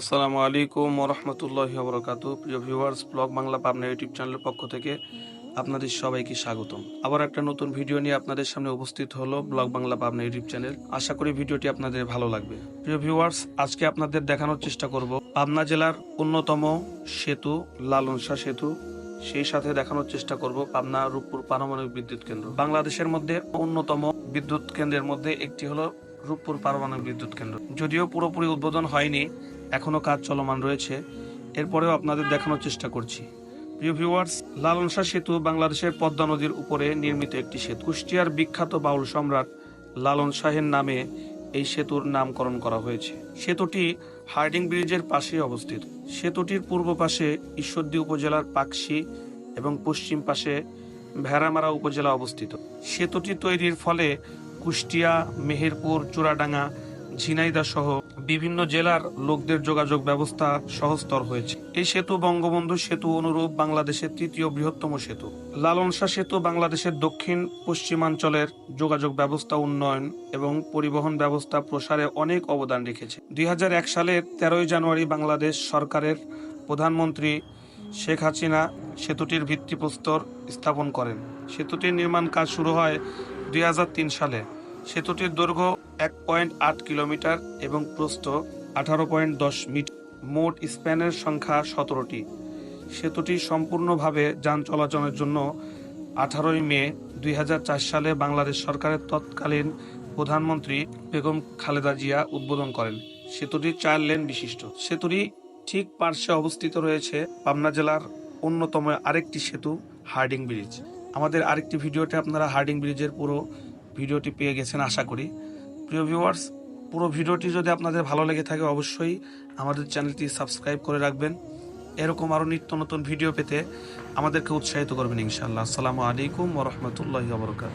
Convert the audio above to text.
আসসালামু আলাইকুম ওরহমতুল্লাহ বরকাত প্রিয় viewers, blog Bangla Pabna YouTube চ্যানেলের পক্ষ থেকে আপনাদের সবাইকে স্বাগতম। আবার একটা নতুন ভিডিও নিয়ে আপনাদের সামনে উপস্থিত হলো blog Bangla Pabna YouTube channel. আশা করি ভিডিওটি আপনাদের ভালো লাগবে। প্রিয় ভিউয়ার্স, আজকে আপনাদের দেখানোর চেষ্টা করব পাবনা জেলার অন্যতম সেতু, লালনসা সেতু। সেই সাথে দেখানোর চেষ্টা করব পাবনা, রূপপুর পারমাণবিক বিদ্যুৎ কেন্দ্র। বাংলাদেশের মধ্যে অন্যতম বিদ্যুৎ কেন্দ্রের মধ্যে একটি হলো রূপপুর পারমাণবিক বিদ্যুৎ কেন্দ্র। যদিও পুরোপুরি উদ্বোধন হয়নি এখনও কাজ চলমান রয়েছে। এরপরেও আপনাদের দেখানোর চেষ্টা করছি। প্রিয় ভিউয়ার্স লালন শাহ সেতু বাংলাদেশের পদ্মা নদীর উপরে নির্মিত একটি সেতু কুষ্টিয়ার বিখ্যাত বাউল সম্রাট লালন শাহের নামে এই সেতুর নামকরণ করা হয়েছে। সেতুটি হার্ডিং ব্রিজের পাশে অবস্থিত। সেতুটির পূর্ব পাশে ঈশ্বরদী উপজেলার পাকশি এবং পশ্চিম পাশে ভেড়ামারা উপজেলা অবস্থিত। সেতুটি তৈরির ফলে কুষ্টিয়া, মেহেরপুর চূড়াডাঙ্গা ঝিনাইদহ সহ বিভিন্ন জেলার লোকদের যোগাযোগ ব্যবস্থা সহজতর হয়েছে। এই সেতু বঙ্গবন্ধু সেতু অনুরূপ বাংলাদেশের তৃতীয় বৃহত্তম সেতু। লালনসা সেতু বাংলাদেশের দক্ষিণ পশ্চিমাঞ্চলের যোগাযোগ ব্যবস্থা উন্নয়ন এবং পরিবহন ব্যবস্থা প্রসারে অনেক অবদান রেখেছে। দুই হাজার এক সালের তেরোই জানুয়ারি বাংলাদেশ সরকারের প্রধানমন্ত্রী শেখ হাসিনা সেতুটির ভিত্তিপ্রস্তর স্থাপন করেন। সেতুটির নির্মাণ কাজ শুরু হয় দুই হাজার তিন সালে। সেতুটির দৈর্ঘ্য এক পয়েন্ট আট কিলোমিটার এবং প্রস্থ আঠারো পয়েন্ট দশ মিটার। মোট স্প্যানের সংখ্যা সতেরোটি। সেতুটি সম্পূর্ণভাবে যান চলাচলের জন্য আঠারোই মে দুই হাজার চার সালে বাংলাদেশ সরকারের তৎকালীন প্রধানমন্ত্রী বেগম খালেদা জিয়া উদ্বোধন করেন। সেতুটি চার লেন বিশিষ্ট। সেতুটি ঠিক পার্শ্বে অবস্থিত রয়েছে পাবনা জেলার অন্যতম আরেকটি সেতু, হার্ডিং ব্রিজ। আমাদের আরেকটি ভিডিওতে আপনারা হার্ডিং ব্রিজের পুরো ভিডিওটি পেয়ে গেছেন আশা করি। প্রিয় ভিউয়ার্স পুরো ভিডিওটি যদি আপনাদের ভালো লেগে থাকে অবশ্যই আমাদের চ্যানেলটি সাবস্ক্রাইব করে রাখবেন। এরকম আরও নিত্য নতুন ভিডিও পেতে আমাদেরকে উৎসাহিত করবেন ইনশাআল্লাহ। আসসালামু আলাইকুম ওরহমতুল্লাহ বরকাত